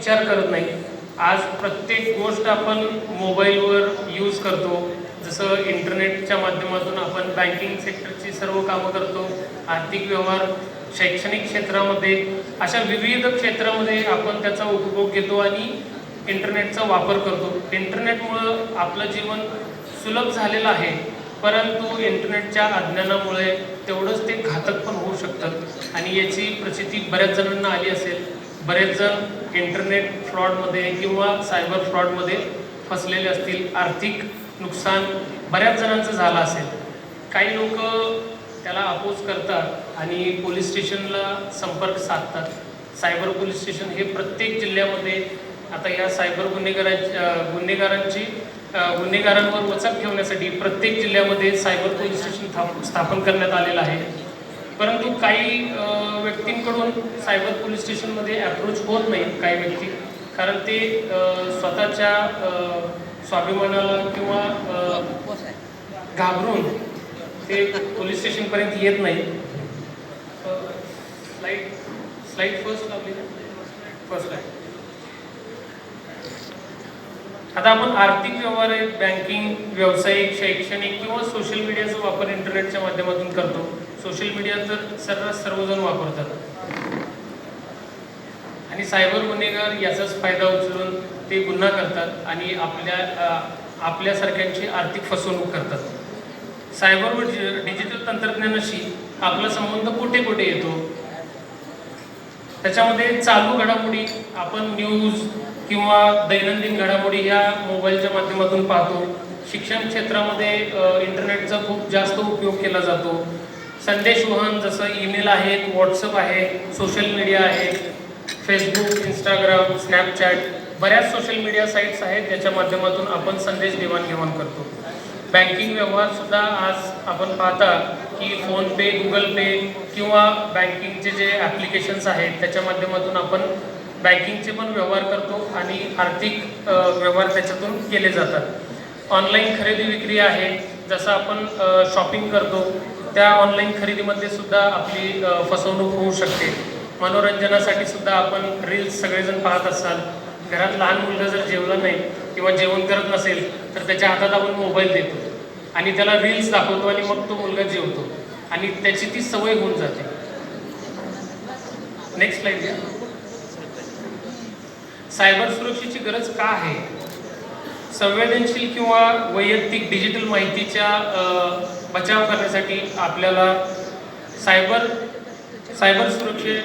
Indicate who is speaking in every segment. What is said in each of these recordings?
Speaker 1: विचार करत नाही. आज प्रत्येक गोष्ट आपण मोबाईलवर यूज करतो. जसं इंटरनेटच्या माध्यमातून आपण बँकिंग सेक्टरची सर्व कामं करतो. आर्थिक व्यवहार शैक्षणिक क्षेत्रामध्ये अशा विविध क्षेत्रामध्ये आपण त्याचा उपभोग घेतो आणि इंटरनेटचा वापर करतो. इंटरनेटमुळं आपलं जीवन सुलभ झालेलं आहे. परंतु इंटरनेटच्या अज्ञानामुळे तेवढंच ते घातक पण होऊ शकतं. आणि याची प्रचिती बऱ्याच जणांना आली असेल. बरेच जण इंटरनेट फ्रॉडमध्ये किंवा सायबर फ्रॉडमध्ये फसलेले असतील आर्थिक नुकसान बऱ्याच जणांचं झालं असेल. काही लोक त्याला अपोज करतात आणि पोलीस स्टेशनला संपर्क साधतात. सायबर पोलीस स्टेशन हे प्रत्येक जिल्ह्यामध्ये आता या सायबर गुन्हेगारांची गुन्हेगारांची गुन्हेगारांवर वचक ठेवण्यासाठी प्रत्येक जिल्ह्यामध्ये सायबर पोलीस स्टेशन थाप स्थापन करण्यात आलेलं आहे. परंतु काही व्यक्तींकडून सायबर पोलीस स्टेशनमध्ये अप्रोच होत नाही काही व्यक्ती. कारण ते स्वतःच्या स्वाभिमानाला किंवा घाबरून ते पोलीस स्टेशनपर्यंत येत नाही. स्लाईड स्लाईड फर्स्ट लावली फर्स्ट लाईड आता आपण आर्थिक व्यवहार बँकिंग व्यावसायिक शैक्षणिक किंवा सोशल मीडियाचा वापर इंटरनेटच्या माध्यमातून करतो. सोशल मीडिया तर सर्रास सर्वजण वापरतात. आणि सायबर गुन्हेगार याचाच फायदा उचलून ते गुन्हा करतात आणि आपल्या आपल्यासारख्यांची आर्थिक फसवणूक करतात. सायबर व डिजिटल तंत्रज्ञानाशी आपला संबंध कुठे कुठे येतो? त्याच्यामध्ये चालू घडामोडी आपण न्यूज किंवा दैनंदिन घडामोडी ह्या मोबाईलच्या माध्यमातून पाहतो. शिक्षण क्षेत्रामध्ये इंटरनेटचा खूप जास्त उपयोग केला जातो. संदेश वहन जसं ईमेल आहेत व्हॉट्सअप आहे सोशल मीडिया आहे फेसबुक इंस्टाग्राम स्नॅपचॅट बऱ्याच सोशल मीडिया साईट्स आहेत ज्याच्या माध्यमातून आपण संदेश देवाणघेवाण करतो. बँकिंग व्यवहारसुद्धा आज आपण पाहता की फोनपे गुगल पे किंवा बँकिंगचे जे ॲप्लिकेशन्स आहेत त्याच्या माध्यमातून आपण बँकिंगचे पण व्यवहार करतो आणि आर्थिक व्यवहार त्याच्यातून केले जातात. ऑनलाईन खरेदी विक्री आहे जसं आपण शॉपिंग करतो त्या ऑनलाईन खरेदीमध्ये सुद्धा आपली फसवणूक होऊ शकते. मनोरंजनासाठी सुद्धा आपण रील्स सगळेजण पाहत असाल. घरात लहान मुलगा जर जेवलं नाही किंवा जेवण करत नसेल तर त्याच्या हातात आपण मोबाईल देतो. आणि त्याला रील्स दाखवतो आणि मग तो मुलगा जेवतो. आणि त्याची ती सवय होऊन जाते. नेक्स्ट स्लाइड घ्या सायबर सुरक्षेची गरज का आहे? संवेदनशील किंवा वैयक्तिक डिजिटल माहितीच्या बचाव करण्यासाठी आपल्याला सायबर सायबर सुरक्षे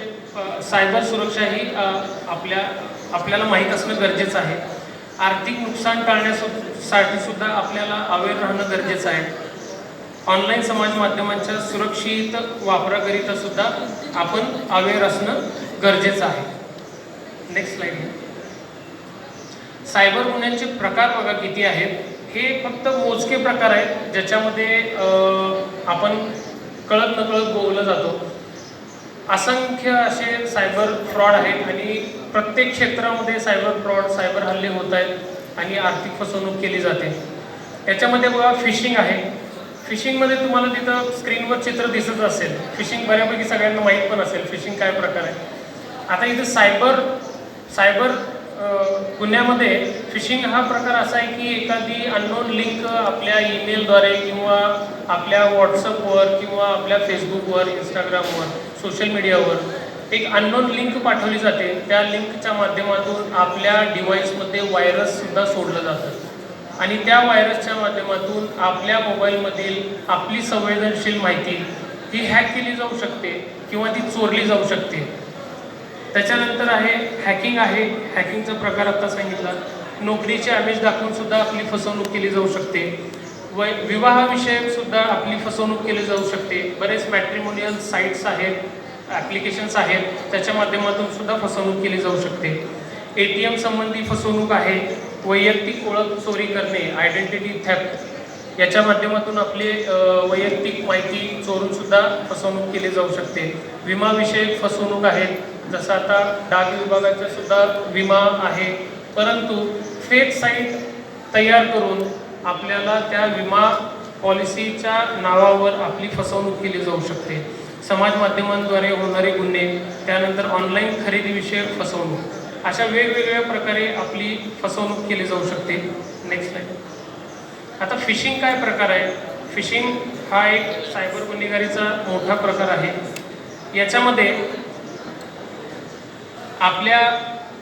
Speaker 1: सायबर सुरक्षा ही आपल्या आपल्याला माहीत असणं गरजेचं आहे. आर्थिक नुकसान टाळण्यासाठी सुद्धा आपल्याला अवेअर राहणं गरजेचं आहे. ऑनलाईन समाज माध्यमांच्या सुरक्षित वापराकरिता सुद्धा आपण अवेअर असणं गरजेचं आहे. नेक्स्ट स्लाईड सायबर गुन्ह्यांचे प्रकार बघा किती आहेत. हे फक्त मोजके प्रकार आहेत ज्याच्यामध्ये आपण कळत नकळत गोवलं जातो. असंख्य असे सायबर फ्रॉड आहेत आणि प्रत्येक क्षेत्रामध्ये सायबर फ्रॉड सायबर हल्ले होत आहेत आणि आर्थिक फसवणूक केली जाते. याच्यामध्ये बघा फिशिंग आहे. फिशिंगमध्ये तुम्हाला तिथं स्क्रीनवर चित्र दिसत असेल. फिशिंग बऱ्यापैकी सगळ्यांना माहीत पण असेल फिशिंग काय प्रकार आहे. आता इथं सायबर सायबर पुण्यामध्ये गुन्ह्यामध्ये फिशिंग हा प्रकार असा आहे की एखादी अननोन लिंक आपल्या ईमेलद्वारे किंवा आपल्या व्हॉट्सअपवर किंवा आपल्या फेसबुकवर इंस्टाग्रामवर सोशल मीडियावर एक अननोन लिंक पाठवली जाते. त्या लिंकच्या माध्यमातून आपल्या डिव्हाइसमध्ये व्हायरससुद्धा सोडलं जातं. आणि त्या व्हायरसच्या माध्यमातून आपल्या मोबाईलमधील आपली संवेदनशील माहिती ही हॅक केली जाऊ शकते किंवा ती चोरली जाऊ शकते. त्याच्यानंतर आहे हॅकिंग आहे. हॅकिंगचा प्रकार आता सांगितला. नोकरीचे आमिष दाखवून सुद्धा आपली फसवणूक केली जाऊ शकते. वै विवाहाविषयक सुद्धा आपली फसवणूक केली जाऊ शकते. बरेच मॅट्रिमोनियल साईट्स आहेत ॲप्लिकेशन्स आहेत. त्याच्या माध्यमातून सुद्धा फसवणूक केली जाऊ शकते. ए टी एम संबंधी फसवणूक आहे. वैयक्तिक ओळख चोरी करणे आयडेंटिटी थॅप्ट याच्या माध्यमातून आपली वैयक्तिक माहिती चोरून सुद्धा फसवणूक केली जाऊ शकते. विमाविषयक फसवणूक आहेत. जसं आता डाक विभागाचा सुद्धा विमा आहे परंतु फेक साईट तयार करून आपल्याला त्या विमा पॉलिसीच्या नावावर आपली फसवणूक केली जाऊ शकते. समाज माध्यमांद्वारे होणारे गुन्हे त्यानंतर ऑनलाईन खरेदीविषयक फसवणूक अशा वेगवेगळ्या प्रकारे आपली फसवणूक केली जाऊ शकते. नेक्स्ट स्लाइड आता फिशिंग काय प्रकार आहे? फिशिंग हा एक सायबर गुन्हेगारीचा मोठा प्रकार आहे. याच्यामध्ये आपल्या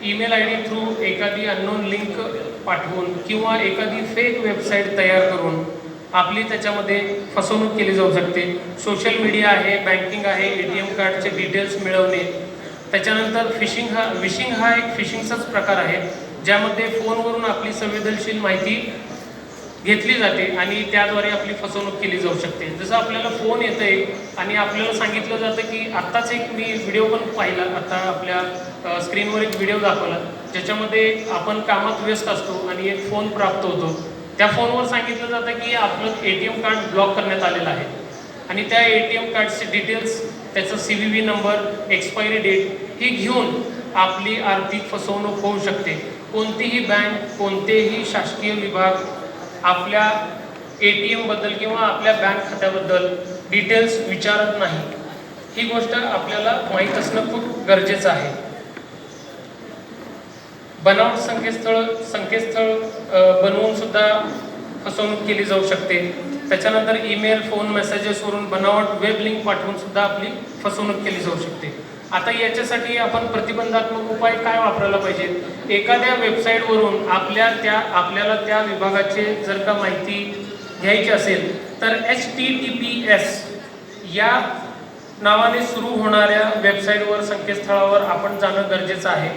Speaker 1: ईमेल आय डी थ्रू एखादी अननोन लिंक पाठवून किंवा एखादी फेक वेबसाईट तयार करून आपली त्याच्यामध्ये फसवणूक केली जाऊ शकते. सोशल मीडिया आहे बँकिंग आहे ए टी एम कार्डचे डिटेल्स मिळवणे. त्याच्यानंतर फिशिंग हा विशिंग हा एक फिशिंगचाच प्रकार आहे ज्यामध्ये फोनवरून आपली संवेदनशील माहिती घेतली जाते आणि त्याद्वारे आपली फसवणूक केली जाऊ शकते. जसं आपल्याला फोन येतं आहे आणि आपल्याला सांगितलं जातं की आत्ताच एक मी व्हिडिओ पण पाहिला. आता आपल्या स्क्रीनवर एक व्हिडिओ दाखवला. ज्याच्यामध्ये आपण कामात व्यस्त असतो आणि एक फोन प्राप्त होतो. त्या फोनवर सांगितलं जातं की आपलं A T M card block करण्यात आलेलं आहे. आणि त्या ए टी एम कार्डचे डिटेल्स त्याचा C V V number expiry date ही घेऊन आपली आर्थिक फसवणूक होऊ शकते. कोणतीही बँक कोणतेही शासकीय विभाग आपल्या ए टी एमबद्दल किंवा आपल्या बँक खात्याबद्दल डिटेल्स विचारत नाही. ही गोष्ट आपल्याला माहीत असणं खूप गरजेचं आहे. बनावट संकेतस्थळ संकेतस्थळ बनवून सुद्धा फसवणूक केली जाऊ शकते. त्याच्यानंतर ईमेल फोन मेसेजेसवरून बनावट वेब लिंक पाठवून सुद्धा आपली फसवणूक केली जाऊ शकते. आता याच्यासाठी आपण प्रतिबंधात्मक उपाय काय वापरायला पाहिजेत? एखाद्या वेबसाईटवरून आपल्या त्या आपल्याला त्या विभागाचे जर का माहिती घ्यायची असेल तर H T T P S या नावाने सुरू होणाऱ्या वेबसाईटवर संकेतस्थळावर आपण जाणं गरजेचं आहे.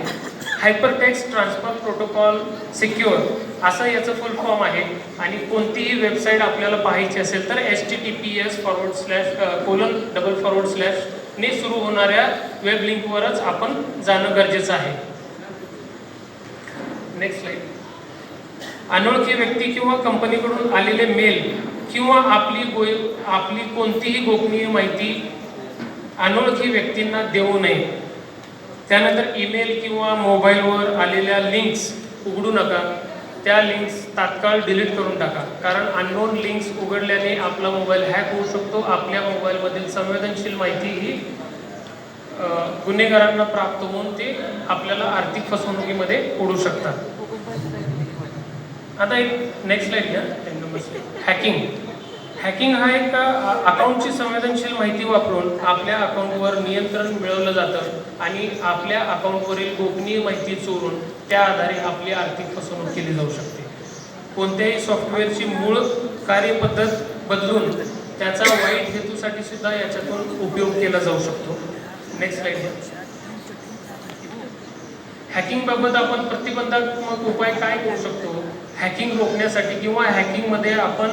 Speaker 1: हायपरटेक्स्ट ट्रान्सफर प्रोटोकॉल सिक्युअर असं याचं फुल फॉर्म आहे. आणि कोणतीही वेबसाईट आपल्याला पाहायची असेल तर H T T P S forward slash colon double forward slash ने सुरू होणाऱ्या वेब लिंकवरच आपण जाणं गरजेचं आहे. नेक्स्ट स्लाईड अनोळखी व्यक्ती किंवा कंपनीकडून आलेले मेल किंवा आपली गो आपली कोणतीही गोपनीय माहिती अनोळखी व्यक्तींना देऊ नये. त्यानंतर ईमेल किंवा मोबाईलवर आलेल्या लिंक्स उघडू नका. त्या लिंक्स तात्काळ डिलीट करून टाका. कारण अननोन लिंक्स उघडल्याने आपला मोबाईल हॅक होऊ शकतो. आपल्या मोबाईलमधील संवेदनशील माहिती ही गुन्हेगारांना प्राप्त होऊन ते आपल्याला आर्थिक फसवणुकीमध्ये ओढू शकतात. आता एक नेक्स्ट स्लाइड घ्या. हॅकिंग हॅकिंग हा एक अकाउंटची संवेदनशील माहिती वापरून आपल्या अकाउंटवर नियंत्रण मिळवलं जातं आणि आपल्या अकाउंटवरील गोपनीय माहिती चोरून त्या आधारे आपली आर्थिक फसवणूक केली जाऊ शकते. कोणत्याही सॉफ्टवेअरची मूळ कार्यपद्धत बदलून त्याचा वाईट हेतूसाठी सुद्धा याच्यातून उपयोग केला जाऊ शकतो. नेक्स्ट स्लाईड हॅकिंगबाबत आपण प्रतिबंधात्मक उपाय काय करू शकतो? हॅकिंग रोखण्यासाठी किंवा हॅकिंगमध्ये आपण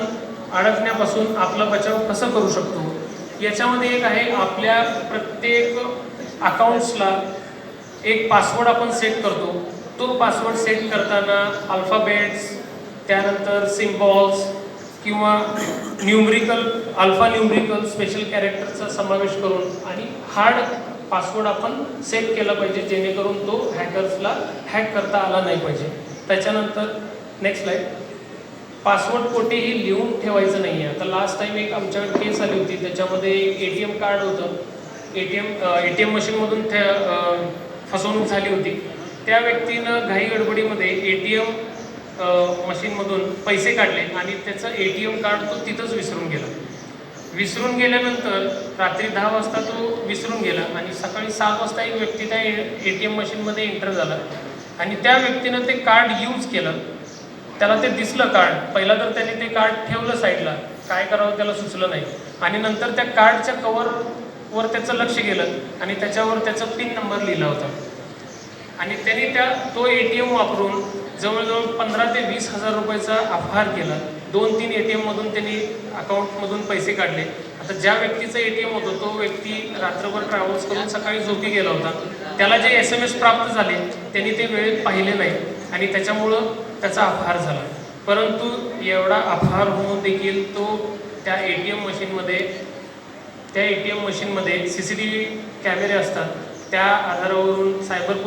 Speaker 1: अडकण्यापासून आपला बचाव कसं करू शकतो? याच्यामध्ये एक आहे आपल्या प्रत्येक अकाउंट्सला एक पासवर्ड आपण सेट करतो. तो पासवर्ड सेट करताना अल्फाबेट्स त्यानंतर सिम्बॉल्स किंवा न्यूमरिकल अल्फा न्यूमरिकल स्पेशल कॅरेक्टरचा समावेश करून आणि हार्ड पासवर्ड आपण सेट केला पाहिजे जेणेकरून तो हॅकर्सला हॅक करता आला नाही पाहिजे. त्याच्यानंतर नेक्स्ट स्लाईड पासवर्ड कोठेही लिहून ठेवायचं नाही आहे आता लास्ट टाइम एक आमच्याकडे केस आली होती त्याच्यामध्ये ए टी एम कार्ड होतं. A T M A T M मशीनमधून त्या फसवणूक झाली होती. त्या व्यक्तीनं घाई गडबडीमध्ये ए टी एम मशीनमधून पैसे काढले आणि त्याचं ए टी एम कार्ड तो तिथंच विसरून गेला. विसरून गेल्यानंतर रात्री दहा वाजता तो विसरून गेला आणि सकाळी सात वाजता एक व्यक्ती त्या ए टी एम मशीनमध्ये एंटर झाला. आणि त्या व्यक्तीनं ते कार्ड यूज केलं. त्याला ते दिसलं कार्ड पहिला तर त्याने ते कार्ड ठेवलं साईडला काय करावं त्याला सुचलं नाही. आणि नंतर त्या कार्डच्या कवरवर त्याचं लक्ष गेलं आणि त्याच्यावर त्याचा पिन नंबर लिहिला होता. आणि त्याने त्या तो ए टी एम वापरून जवळजवळ पंधरा ते वीस हजार रुपयाचा अपहार केला. दोन तीन ए टी एममधून त्यांनी अकाउंटमधून पैसे काढले. आता ज्या व्यक्तीचं ए टी एम होतो तो व्यक्ती रात्रभर ट्रॅव्हल्स करून सकाळी झोपी गेला होता. त्याला जे एस एम एस प्राप्त झाले त्यांनी ते वेळेत पाहिले नाही. आणि त्याच्यामुळं त्याचा अपहार झाला. परंतु एवढा अपहार होऊन देखील तो त्या ए टी एम मशीनमध्ये त्या ए टी एम मशीनमध्ये सी सी टी व्ही कॅमेरे असतात. त्या आधारावरून सायबर पोलीस